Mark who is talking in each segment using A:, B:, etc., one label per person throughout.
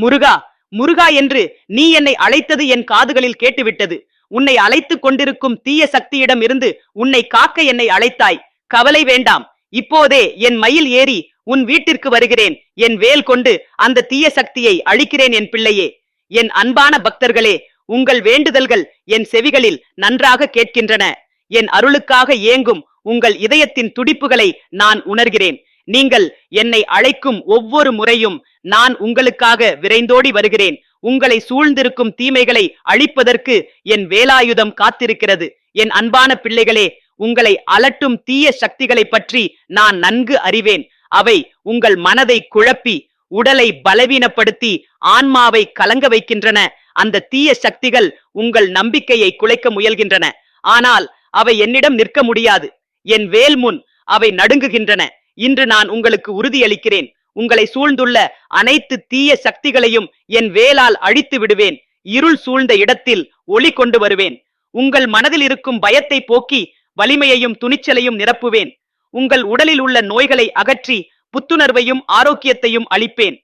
A: முருகா முருகா என்று நீ என்னை அழைத்தது என் காதுகளில் கேட்டுவிட்டது. உன்னை அழைத்துக் கொண்டிருக்கும் தீய சக்தியிடம் இருந்து உன்னை காக்க என்னை அழைத்தாய். கவலை வேண்டாம். இப்போதே என் மயில் ஏறி உன் வீட்டிற்கு வருகிறேன். என் வேல் கொண்டு அந்த தீய சக்தியை அழிக்கிறேன் என் பிள்ளையே. என் அன்பான பக்தர்களே உங்கள் வேண்டுதல்கள் என் செவிகளில் நன்றாக கேட்கின்றன. என் அருளுக்காக ஏங்கும் உங்கள் இதயத்தின் துடிப்புகளை நான் உணர்கிறேன். நீங்கள் என்னை அழைக்கும் ஒவ்வொரு முறையும் நான் உங்களுக்காக விரைந்தோடி வருகிறேன். உங்களை சூழ்ந்திருக்கும் தீமைகளை அழிப்பதற்கு என் வேலாயுதம் காத்திருக்கிறது. என் அன்பான பிள்ளைகளே உங்களை அலட்டும் தீய சக்திகளை பற்றி நான் நன்கு அறிவேன். அவை உங்கள் மனதை குழப்பி உடலை பலவீனப்படுத்தி ஆன்மாவை கலங்க வைக்கின்றன. அந்த தீய சக்திகள் உங்கள் நம்பிக்கையை குலைக்க முயல்கின்றன. ஆனால் அவை என்னிடம் நிற்க முடியாது. என் வேல் முன் அவை நடுங்குகின்றன. இன்று நான் உங்களுக்கு உறுதியளிக்கிறேன். உங்களை சூழ்ந்துள்ள அனைத்து தீய சக்திகளையும் என் வேலால் அழித்து விடுவேன். இருள் சூழ்ந்த இடத்தில் ஒளி கொண்டு வருவேன். உங்கள் மனதில் இருக்கும் பயத்தை போக்கி வலிமையையும் துணிச்சலையும் நிரப்புவேன். உங்கள் உடலில் உள்ள நோய்களை அகற்றி புத்துணர்வையும் ஆரோக்கியத்தையும் அளிப்பேன்.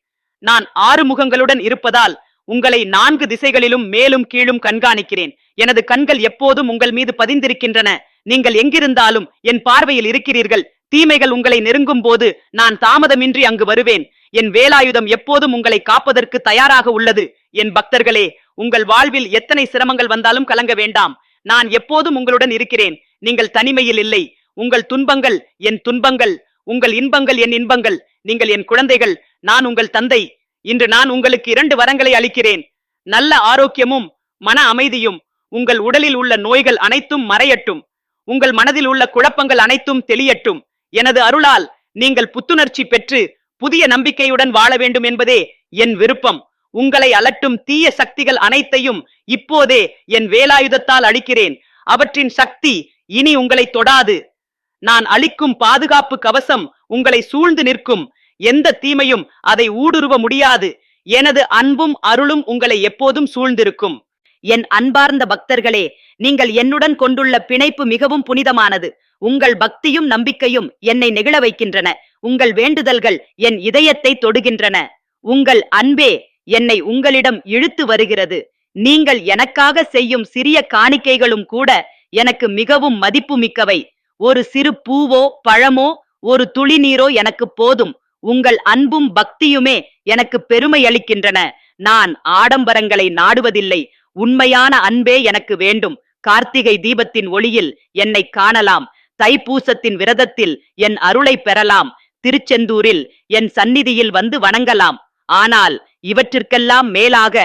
A: நான் ஆறு முகங்களுடன் இருப்பதால் உங்களை நான்கு திசைகளிலும் மேலும் கீழும் கண்காணிக்கிறேன். எனது கண்கள் எப்போதும் உங்கள் மீது பதிந்திருக்கின்றன. நீங்கள் எங்கிருந்தாலும் என் பார்வையில் இருக்கிறீர்கள். தீமைகள் உங்களை நெருங்கும் போது நான் தாமதமின்றி அங்கு வருவேன். என் வேலாயுதம் எப்போதும் உங்களை காப்பதற்கு தயாராக உள்ளது. என் பக்தர்களே உங்கள் வாழ்வில் எத்தனை சிரமங்கள் வந்தாலும் கலங்க வேண்டாம். நான் எப்போதும் உங்களுடன் இருக்கிறேன். நீங்கள் தனிமையில் இல்லை. உங்கள் துன்பங்கள் என் துன்பங்கள். உங்கள் இன்பங்கள் என் இன்பங்கள். நீங்கள் என் குழந்தைகள். நான் உங்கள் தந்தை. இன்று நான் உங்களுக்கு இரண்டு வரங்களை அளிக்கிறேன். நல்ல ஆரோக்கியமும் மன அமைதியும் உங்கள் உடலில் உள்ள நோய்கள் அனைத்தும் மறையட்டும். உங்கள் மனதில் உள்ள குழப்பங்கள் அனைத்தும் தெளியட்டும். எனது அருளால் நீங்கள் புத்துணர்ச்சி பெற்று புதிய நம்பிக்கையுடன் வாழ வேண்டும் என்பதே என் விருப்பம். உங்களை அலட்டும் தீய சக்திகள் அனைத்தையும் இப்போதே என் வேலாயுதத்தால் அழிக்கிறேன். அவற்றின் சக்தி இனி உங்களை தொடாது. நான் அளிக்கும் பாதுகாப்பு கவசம் உங்களை சூழ்ந்து நிற்கும். எந்த தீமையும் அதை ஊடுருவ முடியாது. எனது அன்பும் அருளும் உங்களை எப்போதும் சூழ்ந்திருக்கும். என் அன்பார்ந்த பக்தர்களே நீங்கள் என்னுடன் கொண்டுள்ள பிணைப்பு மிகவும் புனிதமானது. உங்கள் பக்தியும் நம்பிக்கையும் என்னை நெகிழ வைக்கின்றன. உங்கள் வேண்டுதல்கள் என் இதயத்தை தொடுகின்றன. உங்கள் அன்பே என்னை உங்களிடம் இழுத்து வருகிறது. நீங்கள் எனக்காக செய்யும் சிறிய காணிக்கைகளும் கூட எனக்கு மிகவும் மதிப்புமிக்கவை. ஒரு சிறு பூவோ பழமோ ஒரு துளி நீரோ எனக்கு போதும். உங்கள் அன்பும் பக்தியுமே எனக்கு பெருமை அளிக்கின்றன. நான் ஆடம்பரங்களை நாடுவதில்லை. உண்மையான அன்பே எனக்கு வேண்டும். கார்த்திகை தீபத்தின் ஒளியில் என்னை காணலாம். தைப்பூசத்தின் விரதத்தில் என் அருளை பெறலாம். திருச்செந்தூரில் என் சந்நிதியில் வந்து வணங்கலாம். ஆனால் இவற்றிற்கெல்லாம் மேலாக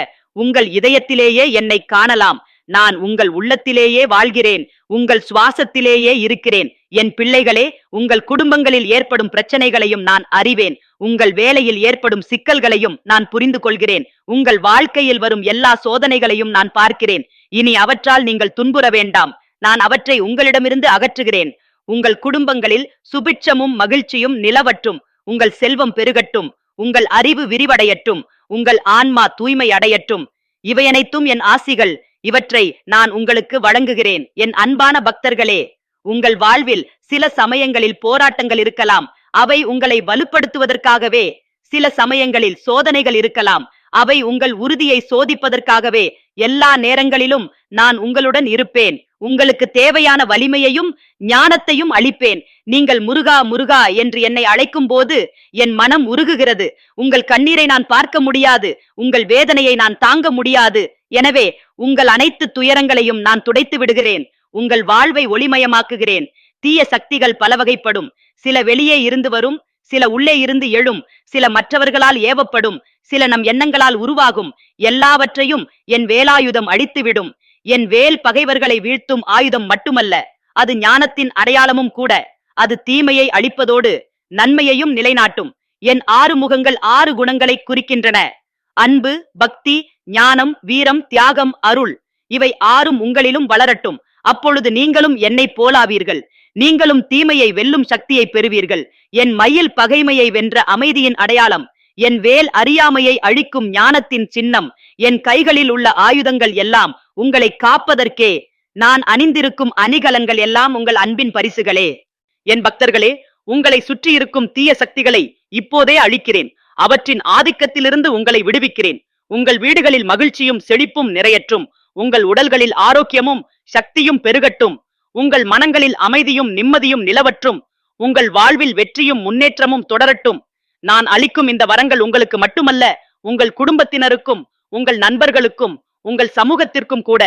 A: உங்கள் இதயத்திலேயே என்னை காணலாம். நான் உங்கள் உள்ளத்திலேயே வாழ்கிறேன். உங்கள் சுவாசத்திலேயே இருக்கிறேன். என் பிள்ளைகளே உங்கள் குடும்பங்களில் ஏற்படும் பிரச்சனைகளையும் நான் அறிவேன். உங்கள் வேலையில் ஏற்படும் சிக்கல்களையும் நான் புரிந்து கொள்கிறேன். உங்கள் வாழ்க்கையில் வரும் எல்லா சோதனைகளையும் நான் பார்க்கிறேன். இனி அவற்றால் நீங்கள் துன்புற வேண்டாம். நான் அவற்றை உங்களிடமிருந்து அகற்றுகிறேன். உங்கள் குடும்பங்களில் சுபிட்சமும் மகிழ்ச்சியும் நிலவட்டும் உங்கள் செல்வம் பெருகட்டும். உங்கள் அறிவு விரிவடையட்டும். உங்கள் ஆன்மா தூய்மை அடையட்டும். இவையனைத்தும் என் ஆசிகள். இவற்றை நான் உங்களுக்கு வழங்குகிறேன். என் அன்பான பக்தர்களே உங்கள் வாழ்வில் சில சமயங்களில் போராட்டங்கள் இருக்கலாம். அவை உங்களை வலுப்படுத்துவதற்காகவே சில சமயங்களில் சோதனைகள் இருக்கலாம். அவை உங்கள் உறுதியை சோதிப்பதற்காகவே எல்லா நேரங்களிலும் நான் உங்களுடன் இருப்பேன். உங்களுக்கு தேவையான வலிமையையும் ஞானத்தையும் அளிப்பேன். நீங்கள் முருகா முருகா என்று என்னை அழைக்கும் போது என் மனம் உருகுகிறது. உங்கள் கண்ணீரை நான் பார்க்க முடியாது. உங்கள் வேதனையை நான் தாங்க முடியாது. எனவே உங்கள் அனைத்து துயரங்களையும் நான் துடைத்து விடுகிறேன். உங்கள் வாழ்வை ஒளிமயமாக்குகிறேன். தீய சக்திகள் பல வகைப்படும் சில வெளியே இருந்து வரும் சில உள்ளே இருந்து எழும் சில மற்றவர்களால் ஏவப்படும் சில நம் எண்ணங்களால் உருவாகும் எல்லாவற்றையும் என் வேலாயுதம் அழித்துவிடும். என் வேல் பகைவர்களை வீழ்த்தும் ஆயுதம் மட்டுமல்ல அது ஞானத்தின் அடையாளமும் கூட. அது தீமையை அழிப்பதோடு நன்மையையும் நிலைநாட்டும். என் ஆறு முகங்கள் ஆறு குணங்களை குறிக்கின்றன. அன்பு பக்தி ஞானம் வீரம் தியாகம் அருள் இவை ஆறும் உங்களிலும் வளரட்டும். அப்பொழுது நீங்களும் என்னை போலாவீர்கள். நீங்களும் தீமையை வெல்லும் சக்தியை பெறுவீர்கள். என் மயில் பகைமையை வென்ற அமைதியின் அடையாளம் என் வேல் அறியாமையை அழிக்கும் ஞானத்தின் சின்னம் என் கைகளில் உள்ள ஆயுதங்கள் எல்லாம் உங்களை காப்பதற்கே நான் அணிந்திருக்கும் அணிகலன்கள் எல்லாம் உங்கள் அன்பின் பரிசுகளே. என் பக்தர்களே உங்களை சுற்றி இருக்கும் தீய சக்திகளை இப்போதே அழிக்கிறேன். அவற்றின் ஆதிக்கத்திலிருந்து உங்களை விடுவிக்கிறேன். உங்கள் வீடுகளில் மகிழ்ச்சியும் செழிப்பும் நிறையற்றும். உங்கள் உடல்களில் ஆரோக்கியமும் சக்தியும் பெருகட்டும். உங்கள் மனங்களில் அமைதியும் நிம்மதியும் நிலவற்றும். உங்கள் வாழ்வில் வெற்றியும் முன்னேற்றமும் தொடரட்டும். நான் அளிக்கும் இந்த வரங்கள் உங்களுக்கு மட்டுமல்ல உங்கள் குடும்பத்தினருக்கும் உங்கள் நண்பர்களுக்கும் உங்கள் சமூகத்திற்கும் கூட.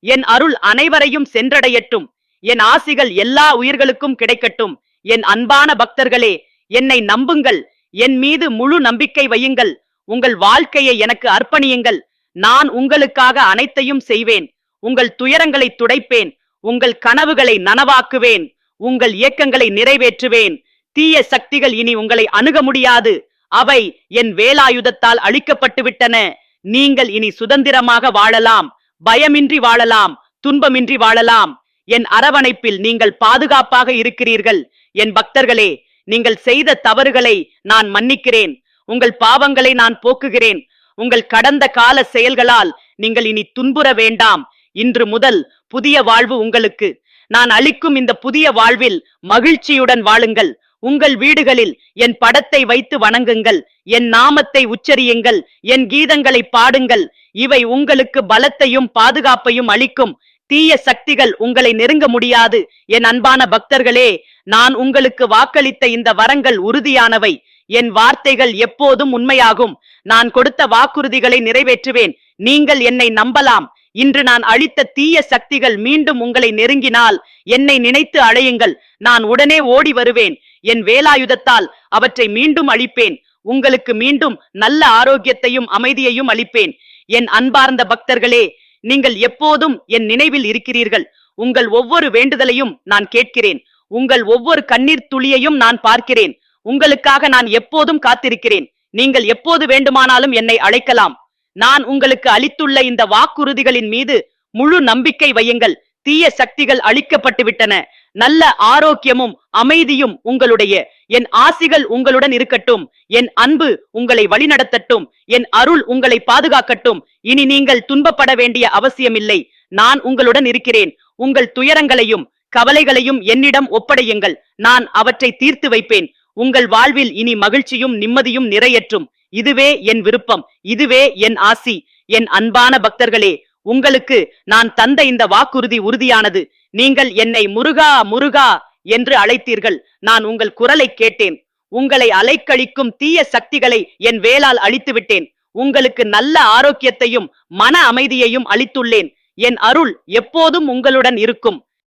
A: என் அருள் அனைவரையும் சென்றடையட்டும். என் ஆசிகள் எல்லா உயிர்களுக்கும் கிடைக்கட்டும். என் அன்பான பக்தர்களே என்னை நம்புங்கள். என் மீது முழு நம்பிக்கை வையுங்கள். உங்கள் வாழ்க்கையை எனக்கு அர்ப்பணியுங்கள். நான் உங்களுக்காக அனைத்தையும் செய்வேன். உங்கள் துயரங்களை துடைப்பேன். உங்கள் கனவுகளை நனவாக்குவேன். உங்கள் இயக்கங்களை நிறைவேற்றுவேன். தீய சக்திகள் இனி உங்களை அணுக முடியாது. அவை என் வேலாயுதத்தால் அழிக்கப்பட்டு விட்டன நீங்கள் இனி சுதந்திரமாக வாழலாம் பயமின்றி வாழலாம் துன்பமின்றி வாழலாம். என் அரவணைப்பில் நீங்கள் பாதுகாப்பாக இருக்கிறீர்கள். என் பக்தர்களே நீங்கள் செய்த தவறுகளை நான் மன்னிக்கிறேன். உங்கள் பாவங்களை நான் போக்குகிறேன். உங்கள் கடந்த கால செயல்களால் நீங்கள் இனி துன்புற வேண்டாம். இன்று முதல் புதிய வாழ்வு உங்களுக்கு. நான் அளிக்கும் இந்த புதிய வாழ்வில் மகிழ்ச்சியுடன் வாழுங்கள். உங்கள் வீடுகளில் என் படத்தை வைத்து வணங்குங்கள் என் நாமத்தை உச்சரியுங்கள் என் கீதங்களை பாடுங்கள். இவை உங்களுக்கு பலத்தையும் பாதுகாப்பையும் அளிக்கும். தீய சக்திகள் உங்களை நெருங்க முடியாது. என் அன்பான பக்தர்களே நான் உங்களுக்கு வாக்களித்த இந்த வரங்கள் உறுதியானவை. என் வார்த்தைகள் எப்போதும் உண்மையாகும். நான் கொடுத்த வாக்குறுதிகளை நிறைவேற்றுவேன். நீங்கள் என்னை நம்பலாம். இன்று நான் அளித்த தீய சக்திகள் மீண்டும் உங்களை நெருங்கினால் என்னை நினைத்து அழையுங்கள் நான் உடனே ஓடி வருவேன். என் வேலாயுதத்தால் அவற்றை மீண்டும் அழிப்பேன். உங்களுக்கு மீண்டும் நல்ல ஆரோக்கியத்தையும் அமைதியையும் அளிப்பேன். என் அன்பார்ந்த பக்தர்களே நீங்கள் எப்போதும் என் நினைவில் இருக்கிறீர்கள். உங்கள் ஒவ்வொரு வேண்டுதலையும் நான் கேட்கிறேன். உங்கள் ஒவ்வொரு கண்ணீர் துளியையும் நான் பார்க்கிறேன். உங்களுக்காக நான் எப்போதும் காத்திருக்கிறேன். நீங்கள் எப்போது வேண்டுமானாலும் என்னை அழைக்கலாம். நான் உங்களுக்கு அளித்துள்ள இந்த வாக்குறுதிகளின் மீது முழு நம்பிக்கை வையுங்கள். தீய சக்திகள் அழிக்கப்பட்டு விட்டன. நல்ல ஆரோக்கியமும் அமைதியும் உங்களுடைய. என் ஆசிகள் உங்களுடன் இருக்கட்டும். என் அன்பு உங்களை வழிநடத்தட்டும். என் அருள் உங்களை பாதுகாக்கட்டும். இனி நீங்கள் துன்பப்பட வேண்டிய அவசியமில்லை. நான் உங்களுடன் இருக்கிறேன். உங்கள் துயரங்களையும் கவலைகளையும் என்னிடம் ஒப்படையுங்கள். நான் அவற்றை தீர்த்து வைப்பேன். உங்கள் வாழ்வில் இனி மகிழ்ச்சியும் நிம்மதியும் நிறையற்றும். இதுவே என் விருப்பம். இதுவே என் ஆசி. என் அன்பான பக்தர்களே உங்களுக்கு நான் தந்த இந்த வாக்குறுதி உறுதியானது. நீங்கள் என்னை முருகா முருகா என்று அழைத்தீர்கள். நான் உங்கள் குரலை கேட்டேன். உங்களை அலைக்கழிக்கும் தீய சக்திகளை என் வேளால் அழித்து விட்டேன் உங்களுக்கு நல்ல ஆரோக்கியத்தையும் மன அமைதியையும் அளித்துள்ளேன். என் அருள் எப்போதும் உங்களுடன் இருக்கும்.